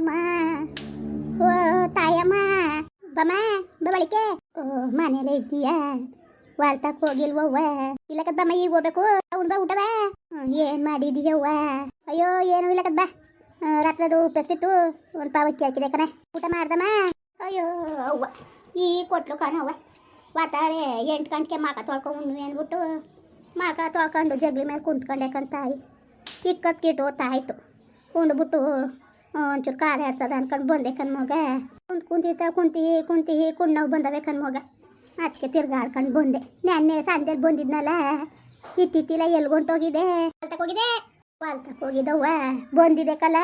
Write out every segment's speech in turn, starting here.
ತಾಯಮ್ಮ. ಓ ತಾಯಮ್ಮ. ಬಮ್ಮ ಬಳಿಕೆ ಓ, ಮನೇಲೆ ಇದ್ದೀಯಾ? ವಾಲ್ತಕ್ ಹೋಗಿಲ್ವವ್ವ? ಇಲ್ಲಕದ್ ಬಮ್ಮ ಈಗ ಹೋಗ್ಬೇಕು. ಉಂಡ ಊಟವ ಏನ್ ಮಾಡಿದೀಯವ್ವ? ಅಯ್ಯೋ, ಏನು ಇಲ್ಲಕದ್ ಬಾ ರಾತ್ರಿದು ಉಪ್ಪೆಸ್ತಿತ್ತು ಒಂದು ಪಾವಕ್ಕಿ ಹಾಕಿದೆ ಕಣ. ಊಟ ಮಾಡ್ದಮ್ಮ? ಅಯ್ಯೋ, ಅವ್ವ. ಈ ಕೊಟ್ಲು ಕಣವ್ವ. ವಾತಾರೆ ಎಂಟು ಗಂಟೆಗೆ ಮಾಕ ತೊಳ್ಕೊಂಡು ಅಂದ್ಬಿಟ್ಟು ಮಾಕ ತೊಳ್ಕೊಂಡು ಜಗ್ಲಿ ಮೇಲೆ ಕುಂತ್ಕೊಂಡೆ ತಾಯಿ. ಇಕ್ಕತ್ ಕಿಟ್ಟು ಓದ್ತಾಯಿತ್ತು ಉಂಡ್ಬಿಟ್ಟು ಒಂಚೂರು ಕಾಲು ಹಾಡ್ಸೋದ ಅನ್ಕೊಂಡು ಬಂದೆ ಕಣ್ ಮಗ. ಕುಂತ್ ಕುಂತಿದ್ದ ಕುಂತಿ ಕುಂತಿ ನಾವು ಬಂದವೆ ಕಣ್ ಮಗ. ಆಚೆಗೆ ತಿರ್ಗಾಡ್ಕೊಂಡು ಬಂದೆ. ನೆನ್ನೆ ಸಂಜೆಲಿ ಬಂದಿದ್ನಲ್ಲ, ಇತ್ತಿತ್ತಿಲ್ಲ ಎಲ್ಗೊಂಟೋಗಿದೆ. ಹೊಲ್ತಕ್ಕೆ ಹೋಗಿದೆ ಹೊಲ್ತಕ್ಕೆ ಹೋಗಿದ್ದವ್ವ ಬಂದಿದೆ ಕಲ.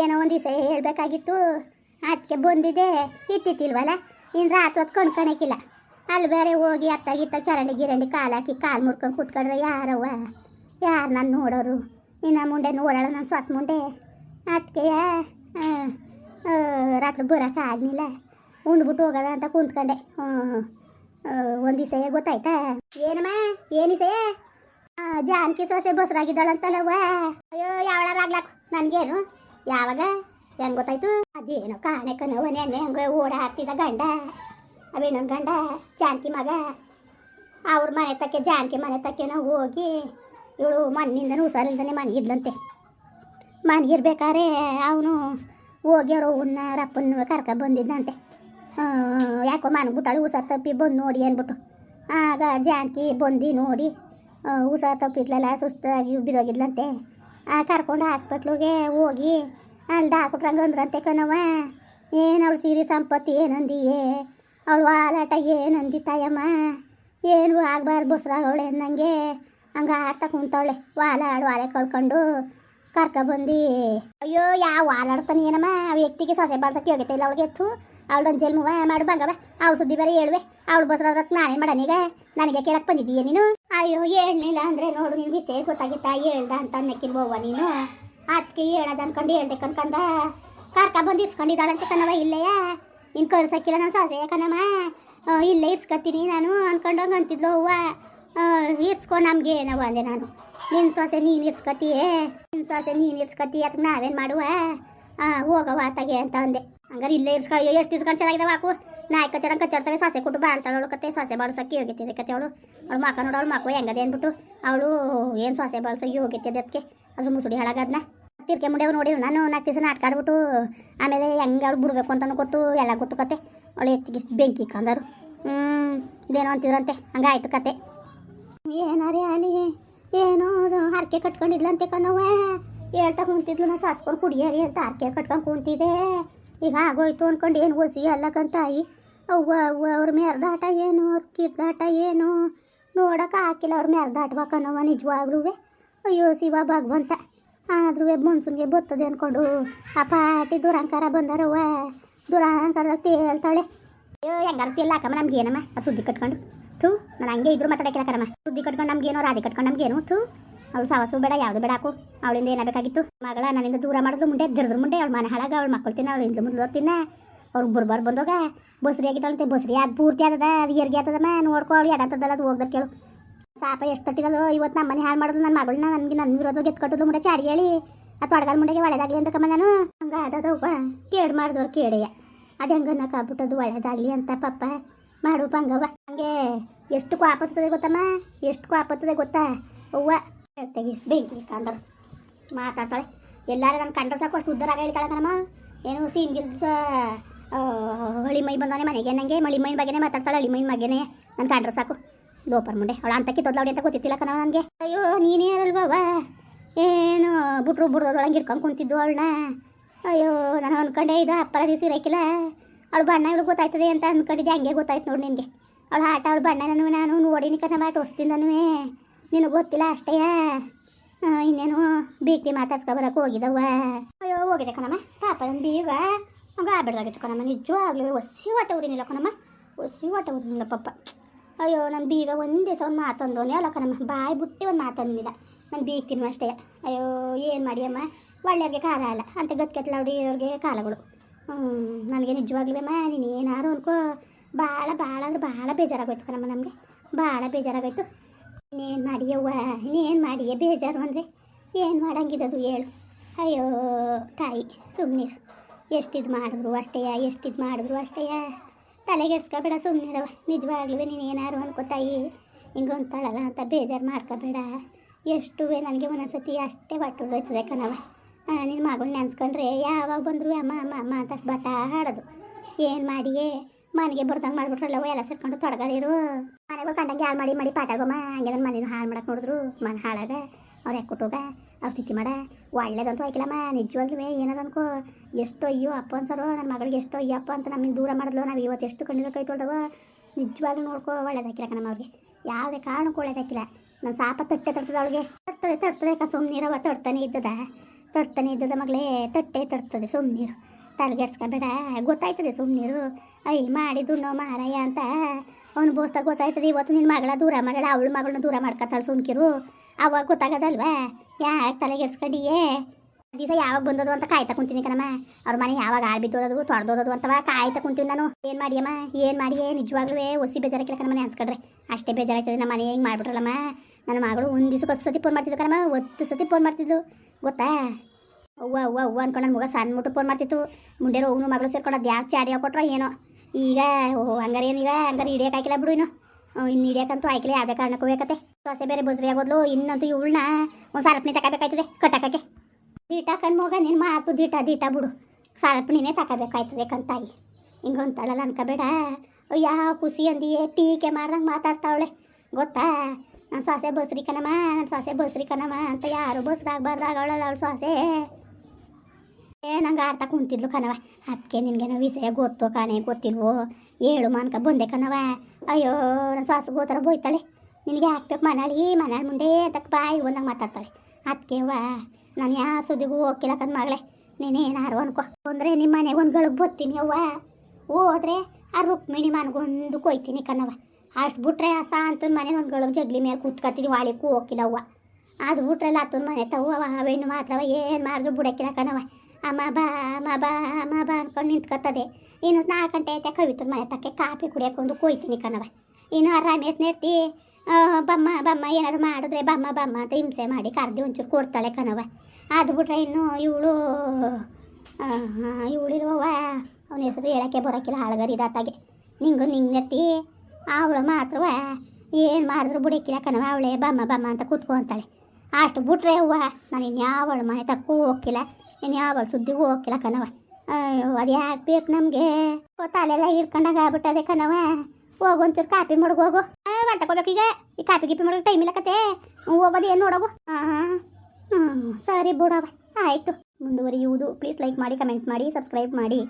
ಏನೋ ಒಂದು ದಿವಸ ಹೇಳಬೇಕಾಗಿತ್ತು. ಅದಕ್ಕೆ ಬಂದಿದೆ ಇತ್ತಿತ್ತಿಲ್ವಲ್ಲ ಇನ್ನು ರಾತ್ರಿ ಹೊತ್ತು ಕಣ್ಕೊಳಕ್ಕಿಲ್ಲ ಅಲ್ಲಿ ಬೇರೆ ಹೋಗಿ ಅತ್ತಾಗಿತ್ತ ಚರಂಡಿ ಗಿರಂಡಿ ಕಾಲು ಹಾಕಿ ಕಾಲು ಮುರ್ಕೊಂಡು ಕೂತ್ಕೊಂಡ್ರೆ ಯಾರವ್ವ? ಯಾರು ನಾನು ನೋಡೋರು? ಇನ್ನು ಮುಂಡೆ ನೋಡೋಣ ನನ್ನ ಸ್ವಾಸ ಮುಂದೆ. ಅದಕ್ಕೆ ರಾತ್ರಿ ಬರೋಕೆ ಆಗಲಿಲ್ಲ. ಉಂಡ್ಬಿಟ್ಟು ಹೋಗೋದ ಅಂತ ಕುಂತ್ಕೊಂಡೆ. ಒಂದು ದಿವಸ ಗೊತ್ತಾಯ್ತಾ? ಏನಮ್ಮ ಏನಿಸೆ ಜಾನಕಿ ಸೊಸೆ ಬಸ್ರಾಗಿದ್ದಾಳಂತಲ್ಲವ್ವ. ಅಯ್ಯೋ ಯಾವಳಾಗ್ಲಾಕು ನನಗೇನು? ಯಾವಾಗ? ಹೆಂಗೆ ಗೊತ್ತಾಯ್ತು? ಅದೇನೋ ಕಾಣೆ ಕಣವ ನೆನ್ನೆ ಹಂಗೆ ಓಡಾಡ್ತಿದ್ದ ಗಂಡ. ಅವೇನೊಂದು ಗಂಡ, ಜಾನಕಿ ಮಗ. ಅವ್ರ ಮನೆ ತಕ್ಕೆ, ಜಾನಕಿ ಮನೆ ತಕ್ಕೆ ನಾವು ಹೋಗಿ ಇವಳು ಮಣ್ಣಿಂದನೂ ಹುಷಾರಿಲ್ದಾನೆ ಮನೆಗಿದ್ಲಂತೆ. ಮನೆಗಿರ್ಬೇಕಾದ್ರೆ ಅವನು ಹೋಗ್ಯಾರೋ ಅವನ್ನ ರಪ್ಪನ ಕರ್ಕ ಬಂದಿದ್ದಂತೆ ಯಾಕೋ ಮನ್ಬಿಟ್ಟಾಳು ಹುಷಾರು ತಪ್ಪಿ ಬಂದು ನೋಡಿ ಅಂದ್ಬಿಟ್ಟು. ಆಗ ಜಾನಕಿ ಬಂದು ನೋಡಿ ಹುಷಾರು ತಪ್ಪಿದ್ಲಲ್ಲ, ಸುಸ್ತಾಗಿ ಬಿದ್ದೋಗಿದ್ಲಂತೆ ಆ, ಕರ್ಕೊಂಡು ಹಾಸ್ಪಿಟ್ಲಿಗೆ ಹೋಗಿ, ಅಲ್ಲಿ ಡಾಕ್ಟ್ರಂಗೆ ಅಂದ್ರಂತೆ ಕಣವ ಏನು ಅವಳು ಸೀರೆ ಸಂಪತ್ತು ಏನಂದಿಯೇ? ಅವಳು ವಾಲಾಟ ಏನಂದಿ ತಾಯಮ್ಮ? ಏನು ಆಗ್ಬಾರ್ದು ಬಸ್ರಾಗವಳೆ ಅನ್ನಂಗೆ ಹಂಗೆ ಆಡ್ತಾ ಕುಂತವಳೆ ವಾಲ ಆಡು ವಾಲೆ ಕಳ್ಕೊಂಡು. ಕರ್ಕ ಬಂದಿ. ಅಯ್ಯೋ, ಯಾವ ಆಡ್ತಾನೆ ಏನಮ್ಮ? ಆ ವ್ಯಕ್ತಿಗೆ ಸೊಸೆ ಬಾಳ್ಸಕ್ಕೆ ಹೋಗೈತೆ ಇಲ್ಲ ಅವಳಿಗೆ ಎತ್ತು. ಅವಳೊಂದು ಮೂವ ಮಾಡು ಬಂಗವ ಅವಳು ಸುದ್ದಿ ಬೇರೆ ಹೇಳುವೆ. ಅವಳು ಬಸ್ರಾದ್ರಕ್ಕೆ ನಾನೇ ಮಾಡನೀಗ ನನಗೆ ಕೇಳಕ್ ಬಂದಿದ್ದೀಯ ನೀನು? ಅಯ್ಯೋ, ಹೇಳಲಿಲ್ಲ ಅಂದ್ರೆ ನೋಡು ನಿನ್ಗೆ ವಿಷಯ ಗೊತ್ತಾಗಿತ್ತಾ. ಹೇಳ್ದ ಅಂತ ಅನ್ನಕ್ಕಿಲ್ವವ್ವ ನೀನು? ಅದಕ್ಕೆ ಹೇಳದ ಅನ್ಕೊಂಡು ಹೇಳ್ದೆ ಕನ್ಕಂದ ಕರ್ಕ ಬಂದು ಇಸ್ಕೊಂಡಿದ್ದಾಳಂತ ಕಣವ ಇಲ್ಲಯ್ಯ? ಇನ್ನು ಕಳ್ಸಕ್ಕಿಲ್ಲ ನಾನು ಸೊಸೆ ಕಣಮ್ಮ ಇಲ್ಲೇ ಇಸ್ಕೊತೀನಿ ನಾನು ಅನ್ಕೊಂಡು ಹಂಗೆ ಅಂತಿದ್ಲು ಅವ್ವ ಇರ್ಸ್ಕೊ ನಮ್ಗೆ ಏನವ ಅಂದೆ ನಾನು. ನಿನ್ನ ಸೊಸೆ ನೀನು ಇರ್ಸ್ಕೊತೀಯೇ ನಿನ್ನ ಸೊಸೆ ನೀನು ಇರ್ಸ್ಕೊತೀಯ ಅದಕ್ಕೆ ನಾವೇನು ಮಾಡುವ? ಹೋಗವ ತಗೆ ಅಂತ ಅಂದೆ. ಹಂಗಾರೆ ಇಲ್ಲೇ ಇರ್ಸ್ಕೊ ಎಷ್ಟು ಇಸ್ಕೊಂಡು ಚೆನ್ನಾಗಿದಾವ ಹಾಕು ನಾಯಿ ಕಚ್ಚಡ ಕಚ್ಚಾಡ್ತವೆ, ಸೊಸೆ ಕೊಟ್ಟು ಬಾಳ್ತಾಳು ಅವಳು ಕತೆ, ಸೊಸೆ ಬಾಳ್ಸೋಕೆ ಯೋಗ್ಯತೆ ಕತೆ ಅವಳು. ಅವಳು ಮಾಕ ನೋಡು, ಅವಳು ಮಕ್ಕಳು ಹೆಂಗದೆ ಅಂದ್ಬಿಟ್ಟು ಅವಳು, ಏನು ಸೊಸೆ ಬಾಳ್ಸೋ ಯೋಗ್ಯತೆ ಅದಕ್ಕೆ ಅದು ಮುಸುಡಿ ಹಾಳಾಗದ್ನ. ತಿರ್ಕೆ ಮುಂಡೆ ನೋಡಿ ನಾನು ನಾಲ್ಕು ದಿವಸ ನಾಟಕ ಆಡ್ಬಿಟ್ಟು, ಆಮೇಲೆ ಹೆಂಗೆ ಅವಳು ಬಿಡ್ಬೇಕು ಅಂತ ಗೊತ್ತು, ಎಲ್ಲ ಗೊತ್ತು ಕತೆ. ಅವಳು ಎತ್ತಿಗೆ ಇಷ್ಟು ಬೆಂಕಿ ಕಂದರು. ಹ್ಞೂ ಇದೇನೋ ಅಂತಿದ್ರಂತೆ, ಹಂಗಾಯ್ತು ಕತೆ. ಏನಾರೇ ಅಲ್ಲಿ ಏನೋ ಹರಕೆ ಕಟ್ಕೊಂಡಿದ್ಲಂತೆ ಕಣವ ಹೇಳ್ತಾ ಕುಂತಿದ್ಲು, ನಾ ಸಾಸ್ಕೊಂಡು ಕುಡಿಯರಿ ಅಂತ ಹರಕೆ ಕಟ್ಕೊಂಡು ಕುಂತಿದೆ ಈಗ ಆಗೋಯ್ತು ಅನ್ಕೊಂಡು, ಏನು ಓಸಿ ಅಲ್ಲಕಂತಾಯಿ ಅವ್ವ ಅವ್ವ, ಅವ್ರ ಮೆರ್ದಾಟ ಏನು, ಅವ್ರ ಕಿರ್ದಾಟ ಏನು? ನೋಡೋಕೆ ಹಾಕಿಲ್ಲ, ಅವ್ರ ಮೆರ್ದಾಟ್ಬೇಕನ್ನವ ನಿಜವಾಗ್ಲೂ ಅಯ್ಯೋ, ಶಿವ ಭಗವಂತ. ಆದ್ರೂ ಮನ್ಸುನ್ಗೆ ಬರ್ತದೆ ಅನ್ಕೊಂಡು. ಆ ಪಾಟಿ ದುರಂಕಾರ ಬಂದಾರವ್ವ. ದುರಂಕಾರ ತೇಳ್ತಾಳೆ. ಅಯ್ಯೋ, ಹೆಂಗಾರ ತಿಲ್ಲ ಹಾಕಮ್ಮ ನಮ್ಗೆ ಏನಮ್ಮ ಸುದ್ದಿ ಕಟ್ಕೊಂಡು. ಥೂ, ನಾನು ಹಂಗೆ ಇದ್ರು ಮಾತಾಡಕ್ಕಿಲ್ಲ ಕರಮ್ಮ ಸುದ್ದಿ ಕಟ್ಕೊಂಡು ನಮ್ಗೇನೋ ರಾಧಿ ಕಟ್ಕೊಂಡು ನಮ್ಗೇನು ಥೂ. ಅವಳು ಸಾವಸು ಬೇಡ, ಯಾವುದು ಬೇಡ ಹಾಕು. ಅವಳಿಂದ ಏನಾಗಬೇಕಾಗಿತ್ತು ಮಗಳ ನನ್ನಿಂದ ದೂರ ಮಾಡೋದು ಮುಂಡೆ ದಿರ್ದ್ರ ಮುಂದೆ ಅವಳು ಮನೆ ಹಾಳಾಗ, ಅವಳು ಮಕ್ಕಳು ತಿನ್ನ ಅವಳು ಹಿಂದೆ ಮುಂದೆ ತಿನ್ನ. ಅವ್ರಿಗೆ ಬರ್ಬಾರ್ದು ಬಂದೋಗ, ಬಸ್ರಿ ಆಗಿತ್ತಂತೆ ಬಸ್ರಿ ಅದು ಪೂರ್ತಿ ಆದದ, ಅದು ಏರ್ಗೆ ಆತದಮ್ಮ ನೋಡ್ಕೊ ಅವಳು ಎಡಂತದಲ್ಲ ಅದು ಹೋಗ್ದ ಕೇಳು. ಸಾಪ ಎಷ್ಟು ತಟ್ಟಿದದು, ಇವತ್ತು ನಮ್ಮ ಮನೆ ಹಾಳು ಮಾಡೋದು ನನ್ನ ಮಗಳನ್ನ ನನಗೆ ನನ್ನ ವಿರೋಧ ಎತ್ಕಟ್ಟದು ಮುಂದೆ ಚಾಡಿ ಹೇಳಿ, ಆ ತೊಡಗಲ್ ಮುಂಡೆಗೆ ಒಳ್ಳೇದಾಗಲಿ ಅಂತ ಕಮ್ಮ ನಾನು. ಹಂಗೆ ಅದದವ್ವ ಕೇಡು ಮಾಡಿದವ್ರು ಕೇಡೆಯ. ಅದು ಹೆಂಗೆ ನಕ್ಕಾಗ್ಬಿಟ್ಟದು ಒಳ್ಳೇದಾಗಲಿ ಅಂತ ಪಪ್ಪ ಮಾಡು ಪಂಗವ್ವ ಹಂಗೆ ಎಷ್ಟು ಕ್ವಾಪತ್ತದೆ ಗೊತ್ತಮ್ಮ? ಎಷ್ಟು ಕ್ವಾಪತ್ತದೆ ಗೊತ್ತಾ? ಅವ್ವ. ತೆಗಿ, ಬೆಂಕಿ ಕಂದರು ಮಾತಾಡ್ತಾಳೆ. ಎಲ್ಲರೂ ನನ್ನ ಕಂಡ್ರೆ ಸಾಕು, ಅಷ್ಟು ಉದ್ದಾರಾಗ ಹೇಳ್ತಾಳೆ ಕಣಮ್ಮ ಏನು ಸೀನ್ಗಿಲ್ ಹಳಿ ಮೈ ಬಂದವನೆ ಮನೆಗೆ ನನಗೆ ಮಳಿ ಮೈನ ಬಗ್ಗೆನೇ ಮಾತಾಡ್ತಾಳೆ, ಹಳಿ ಮೈನ ಬಗ್ಗೆನೇ ನನ್ನ ಕಂಡ್ರೆ ಸಾಕು. ಲೋಪರ್ ಮುಂಡೆ. ಅವಳು ಅಂತ ಕಿತ್ತೋದ್ಲವಡಿ ಅಂತ ಗೊತ್ತಿತ್ತಿಲ್ಲ ಕಣ ನನಗೆ. ಅಯ್ಯೋ, ನೀನೇ ಅಲ್ವವ ಏನು ಬಿಟ್ರು ಬುಡ್ದೊಳಗೆ ಹಿಡ್ಕೊಂಡು ಕುಂತಿದ್ದು ಅವಳನ್ನ. ಅಯ್ಯೋ, ನಾನು ಅನ್ಕೊಂಡೆ, ಇದು ಅಪ್ಪರ ದಿವಸ ಇರಕ್ಕಿಲ್ಲ ಅವಳು ಬಣ್ಣ ಇವಳು ಗೊತ್ತಾಯ್ತದೆ ಅಂತ ಅನ್ಕೊಂಡಿದ್ದೆ ಹಂಗೆ ಗೊತ್ತಾಯ್ತು ನೋಡಿ ನಿನಗೆ. ಅವಳು ಆಟ, ಅವಳು ಬಣ್ಣ ನಾನು ನೋಡಿನಿ ಕಣ ಮಾಡಿ ತೋರಿಸ್ತಿದ್ದನು ನಿನಗೆ ಗೊತ್ತಿಲ್ಲ ಅಷ್ಟೇ. ಇನ್ನೇನು ಬೀಗ್ತಿ ಮಾತಾಡ್ಸ್ಕೊಬರಕ್ಕೆ ಹೋಗಿದವ ಅಯ್ಯೋ, ಹೋಗಿದೆ ಕಣಮ್ಮ. ಪಾಪ ಒಂದು ಬೀಗ ಹಂಗೆ ಆಬಿಡ್ದಾಗಿತ್ತು ಕಣಮ್ಮ. ನಿಜವಾಗ್ಲೂ ಒಸಿ ಹೊಟ್ಟೆ ಊರಿನಿಲ್ಲ ಕಣಮ್ಮ. ಒಸಿ ಹೊಟ್ಟೆ ಊರಿನಿಲ್ಲ ಪಾಪ. ಅಯ್ಯೋ ನನ್ನ ಬೀಗ ಒಂದು ದಿವಸ ಒಂದು ಮಾತಂದೋನೇ ಅಲ್ಲ ಕಣಮ್ಮ. ಬಾಯಿ ಬಿಟ್ಟು ಒಂದು ಮಾತಂದಿಲ್ಲ ನಾನು ಬೀಗ್ತೀನಿ ಅಷ್ಟೇ. ಅಯ್ಯೋ, ಏನು ಮಾಡಿ ಅಮ್ಮ ಒಳ್ಳೆಯವ್ರಿಗೆ ಕಾಲ ಅಲ್ಲ. ಅಂತ ಗತ್ಕೆತ್ಲ ಅವ್ರಿಗೆ ಕಾಲಗಳು. ನನಗೆ ನಿಜವಾಗ್ಲೂ ಮಾ, ನೀನು ಏನಾರು ಅನ್ಕೋ. ಭಾಳ ಭಾಳ ಅಂದ್ರೆ ಭಾಳ ಬೇಜಾರಾಗೋಯ್ತು ಕಣಮ್ಮ ನಮಗೆ. ಭಾಳ ಬೇಜಾರಾಗೋಯ್ತು. ಇನ್ನೇನು ಮಾಡಿಯವ್ವ, ಇನ್ನೇನು ಮಾಡಿಯೇ ಬೇಜಾರು ಅಂದರೆ ಏನು ಮಾಡಂಗಿದ್ದದು ಹೇಳು. ಅಯ್ಯೋ, ತಾಯಿ ಸುಮ್ಮನೀರು ಎಷ್ಟಿದು ಮಾಡಿದ್ರು ಅಷ್ಟೇಯ ಎಷ್ಟಿದು ಮಾಡಿದ್ರು ಅಷ್ಟೇಯ ತಲೆಗೆಡ್ಸ್ಕೊಬೇಡ ಸುಮ್ಮನಿರವ ನಿಜವಾಗ್ಲೂ ನೀನು ಏನಾರು ಅನ್ಕೋತಾಯಿ ಹಿಂಗೊಂತಾಳಲ್ಲ ಅಂತ ಬೇಜಾರು ಮಾಡ್ಕೋಬೇಡ. ಎಷ್ಟುವೆ ನನಗೆ ಒಂದೊಂದ್ಸತಿ ಅಷ್ಟೇ ಬಟ್ಟು ಹೋಯ್ತದೆ ಕಣವ ನಿನ್ನ ಮಗಳು ನೆನ್ಸ್ಕೊಂಡ್ರೆ ಯಾವಾಗ ಬಂದರು ಅಮ್ಮ ಅಮ್ಮ ಅಮ್ಮ ಅಂತ ಬಟ್ಟ ಹಾಡೋದು. ಏನು ಮಾಡಿಯೇ? ಮನೆಗೆ ಬರ್ದಂಗೆ ಮಾಡಿಬಿಟ್ರಲ್ಲವ ಎಲ್ಲ ಸೇರ್ಕೊಂಡು ತೊಡಗದಿರು ಮನೆಗಳು ಕಂಡಂಗೆ ಹಾಳು ಮಾಡಿ ಮಾಡಿ ಪಾಠಗಮ್ಮ ಹಂಗೆ ನನ್ನ ಮನೇನು ಹಾಳು ಮಾಡಕ್ಕೆ ನೋಡಿದ್ರು. ಮನೆ ಹಾಳಾಗ, ಅವ್ರು ಯಾಕೆ ಕೊಟ್ಟೋಗ? ಅವ್ರು ತಿತ್ತಿ ಮಾಡ. ಒಳ್ಳೇದಂತೂ ಆಯ್ಕಿಲ್ಲಮ್ಮ ನಿಜವಾಗ್ಲೂ ಏನದ ಅನ್ಕೋ? ಎಷ್ಟು ಅಯ್ಯೋ ಅಪ್ಪ ಅನ್ಸರೋ? ನನ್ನ ಮಗಳಿಗೆ ಎಷ್ಟು ಅಯ್ಯಪ್ಪ ಅಂತ ನಮ್ಮಿಂದ ದೂರ ಮಾಡಿದ್ಲು? ನಾವು ಇವತ್ತು ಎಷ್ಟು ಕಣ್ಣಿನ ಕೈ ತೊಳ್ದವ? ನಿಜವಾಗ್ಲೂ ನೋಡ್ಕೋ ಒಳ್ಳೇದಾಕಿಲ್ಲ ಕಣಮ್ಮ ಅವ್ರಿಗೆ. ಯಾವುದೇ ಕಾರಣಕ್ಕೂ ಒಳ್ಳೇದಾಕಿಲ್ಲ ನನ್ನ ಸಾಪ ತಟ್ಟೆ ತಡ್ತದ ಅವಳಿಗೆ. ತಡ್ತದೆ ತಡ್ತದೆ ಸುಮ್ಮನಿರವ ತಡ್ತಾನೆ ಇದ್ದದ. ತಡ್ತಾನೆ ಇದ್ದದ ಮಗಳೇ, ತಟ್ಟೆ ತಡ್ತದೆ ಸುಮ್ಮನಿರು ತಲೆಗೆಡ್ಸ್ಕೊಬೇಡ, ಗೊತ್ತಾಯ್ತದೆ ಸುಮ್ಮನೀರು ಐ ಮಾಡಿ ದುಣ್ಣೋ ಮಾರಾಯ ಅಂತ ಅವ್ನು ಬೋಸ್ತಾಗ ಗೊತ್ತಾಯ್ತದೆ. ಇವತ್ತು ನಿನ್ನ ಮಗಳ ದೂರ ಮಾಡಾಳ ಅವಳು ಮಗಳನ್ನ ದೂರ ಮಾಡ್ಕೊತಾಳೆ ಸುಮ್ಕಿರು. ಅವಾಗ ಗೊತ್ತಾಗೋದಲ್ವಾ? ಯಾಕೆ ತಲೆಗೆಡ್ಸ್ಕೊಂಡಿಯೇ ದಿವಸ ಯಾವಾಗ ಬಂದದು ಅಂತ ಕಾಯ್ತಾ ಕುಂತೀನಿ ಕಣಮ್ಮ. ಅವ್ರ ಮನೆ ಯಾವಾಗ ಆಳ್ ಬಿದ್ದೋದದು, ತೊಡ್ದೋದದು ಅಂತವ ಕಾಯ್ತಾ ಕುಂತೀನಿ ನಾನು. ಏನು ಮಾಡಿಯಮ್ಮ? ಏನು ಮಾಡಿಯೇ? ನಿಜವಾಗ್ಲೂ ಒಸಿ ಬೇಜಾರಾಗಿಲ್ಲ ಕಣಮ್ಮ ಅನ್ಸ್ಕೊಂಡ್ರೆ. ಅಷ್ಟೇ ಬೇಜಾರಾಗ್ತದೆ, ನಮ್ಮ ಮನೆ ಹೆಂಗೆ ಮಾಡ್ಬಿಟ್ರಲ್ಲಮ್ಮ? ನನ್ನ ಮಗಳು ಒಂದು ದಿವಸಕ್ಕೆ ಹತ್ತು ಸತಿ ಫೋನ್ ಮಾಡ್ತಿದ್ದು ಕಣಮ್ಮ. ಹತ್ತು ಸತಿ ಫೋನ್ ಮಾಡ್ತಿದ್ದು ಗೊತ್ತಾ? ಅವ್ವ ಅವ್ವ ಅವ್ವ ಅನ್ಕೊಂಡು ನನ್ನ ಮಗ ಸಣ್ಣ ಮುಟ್ಟು ಫೋನ್ ಮಾಡ್ತಿತ್ತು. ಮುಂದೆ ಹೋಗ್ನು ಮಗಳು ಸೇರ್ಕೊಂಡು ಅದು ಯಾವ ಚಾಡಿ ಹಾಕೊಟ್ರ ಏನೋ. ಈಗ ಓ ಹಂಗಾರೆ ಈಗ? ಹಂಗಾರೆ ಹಿಡಿಯಕ್ಕೆ ಹಾಕಿಲ್ಲ ಬಿಡು ಇನ್ನು. ಇನ್ನು ಹಿಡಿಯಕ್ಕಂತೂ ಆಯ್ಕಿಲ್ಲ, ಯಾವುದೇ ಕಾರಣಕ್ಕೂ ಬೇಕತ್ತೆ ಸೊಸೆ ಬೇರೆ ಬಸ್ರಿ ಆಗೋದ್ಲು ಇನ್ನಂತೂ ಇವಳನ್ನ ಒಂದು ಸರಪಣಿ ತಗೋಬೇಕಾಯ್ತದೆ ಕಟ್ಟಕ್ಕೆ ದೀಟ ಕಣ್ ಮಗ ನಿನ್ನ ಮಾತು ದೀಟ ದೀಟ ಬಿಡು. ಸರಪಣಿನೇ ತಗೋಬೇಕಾಯ್ತದೆ ಹಿಂಗೆ ಅಂತಾಳಲ್ಲ ಅನ್ಕೋಬೇಡ. ಯಾವ ಖುಷಿ ಅಂದಿಯೇ, ಟೀಕೆ ಮಾಡ್ದಂಗೆ ಮಾತಾಡ್ತಾವಳೆ. ಗೊತ್ತಾ? ನನ್ನ ಸೊಸೆ ಬಸ್ರಿ ಕಣಮ್ಮ ನನ್ನ ಸೊಸೆ ಬಸ್ರಿ ಕಣಮ್ಮ ಅಂತ ಯಾರು ಬಸ್ರಾಗಬಾರ್ದಾಗವಳಲ್ಲ ಅವಳು ಸೊಸೆ ಏ, ನಂಗೆ ಆಡ್ತಾ ಕುಂತಿದ್ಲು ಕಣವ ಅದಕ್ಕೆ ನಿನಗೇನೋ ವಿಷಯ ಗೊತ್ತು ಕಾಣೆ, ಗೊತ್ತಿಲ್ವೋ? ಏಳು ಮಾನ್ಕ ಬಂದೆ ಕಣವ ಅಯ್ಯೋ ನನ್ನ ಸ್ವಾಸ ಗೋತರ ಬೋಯ್ತಾಳೆ. ನಿನಗೆ ಹಾಕ್ಬೇಕು ಮನಾಳಿ ಮನಾಳಿ ಮುಂದೆ ಅಂತ ಬಾಯಿ ಬಂದಂಗೆ ಮಾತಾಡ್ತಾಳೆ. ಅದಕ್ಕೆ ವಾ ನಾನು ಯಾವ ಸುದಿಗೂ ಹೋಗಿಲ್ಲ ಕಣ್ ಮಗಳೇ. ನೀನೇನಾರು ಅನ್ಕೋ. ಅಂದರೆ ನಿಮ್ಮ ಮನೆಗೆ ಒಂದು ಗಳಿಗೆ ಬರ್ತೀನಿ ಅವ್ವ. ಹೋದ್ರೆ ಆ ರುಕ್ಮಿಣಿ ಮನ್ಗೊಂದು ಕೊಯ್ತೀನಿ ಕಣವ ಅಷ್ಟು ಬಿಟ್ರೆ ಅಸ ಅಂತ ಮನೆ ಒಂದು ಜಗ್ಲಿ ಮೇಲೆ ಕೂತ್ಕತ್ತೀನಿ, ವಾಳಿಗೂ ಹೋಗಿಲ್ಲ ಅವ್ವ. ಅದು ಬಿಟ್ರೆ ಅತ್ತನ ಮನೆ ತವ ಹೆಣ್ಣು ಮಾತ್ರವ ಏನು ಮಾಡಿದ್ರು ಬಿಡಕ್ಕಿಲ್ಲ ಕಣವ ಅಮ್ಮ ಬಾ ಅಮ್ಮ ಬಾ ಅಮ್ಮ ಬಾ ಅನ್ಕೊಂಡು ನಿಂತ್ಕೊತದೆ ಇನ್ನು ನಾಲ್ಕು ಗಂಟೆ ಐತೆ ಕವಿತನ ಮನೆ ತಕ್ಕೆ ಕಾಫಿ ಕುಡಿಯೋಕೊಂಡು ಕೊಯ್ತೀನಿ ಕಣವ ಇನ್ನು ಆ ರಮೇಶ್ ನೆಡ್ತಿ ಬಮ್ಮ ಬಮ್ಮ ಏನಾದ್ರು ಮಾಡಿದ್ರೆ ಬಮ್ಮ ಬಮ್ಮ ಅಂತ ಹಿಂಸೆ ಮಾಡಿ ಕರ್ದಿ ಒಂಚೂರು ಕೊಡ್ತಾಳೆ ಕಣವ ಅದು ಬಿಟ್ರೆ ಇನ್ನು ಇವಳು ಇವಳಿರುವವ ಅವನ ಹೆಸರು ಹೇಳೋಕ್ಕೆ ಬರೋಕ್ಕಿಲ್ಲ ಹಾಳಗರಿದಾತಾಗೆ ನಿಂಗು ನಿಂಗೆ ನೆಡ್ತಿ. ಅವಳು ಮಾತ್ರವ? ಏನು ಮಾಡಿದ್ರು ಬಿಡಕ್ಕಿಲ್ಲ ಕಣವ ಅವಳೇ? ಬಮ್ಮ ಬಮ್ಮ ಅಂತ ಕೂತ್ಕೊಂತಾಳೆ. ಅಷ್ಟು ಬಿಟ್ರೆ ಅವ್ವ, ನಾನು ಇನ್ಯಾವಳು ಮನೆ ತಕ್ಕೂ ಹೋಗಿಲ್ಲ ಇನ್ಯಾವಳು ಸುದ್ದಿಗೂ ಹೋಗಿಲ್ಲ ಕಣವ ಅಯ್ಯೋ, ಅದು ಯಾಕೆ ಬೇಕು ನಮಗೆ? ತಲೆಲ್ಲ ಹಿಡ್ಕೊಂಡಾಗ ಆಗ್ಬಿಟ್ಟದೆ ಕಣವ ಹೋಗು ಒಂಚೂರು ಕಾಪಿ ಮಡ್ಗು, ಹೋಗು. ಅಂತ ತಗೋಬೇಕು ಈಗ. ಈ ಕಾಪಿ ಗಿಪಿ ಮಾಡೋಕೆ ಟೈಮ್ ಇಲ್ಲ ಕತೆ. ಹೋಗೋದು ಏನು ನೋಡೋಗು? ಹಾಂ ಹ್ಞೂ ಸರಿ ಬಿಡವ ಆಯಿತು. ಮುಂದುವರಿಯುವುದು. ಪ್ಲೀಸ್ ಲೈಕ್ ಮಾಡಿ ಕಮೆಂಟ್ ಮಾಡಿ ಸಬ್ಸ್ಕ್ರೈಬ್ ಮಾಡಿ.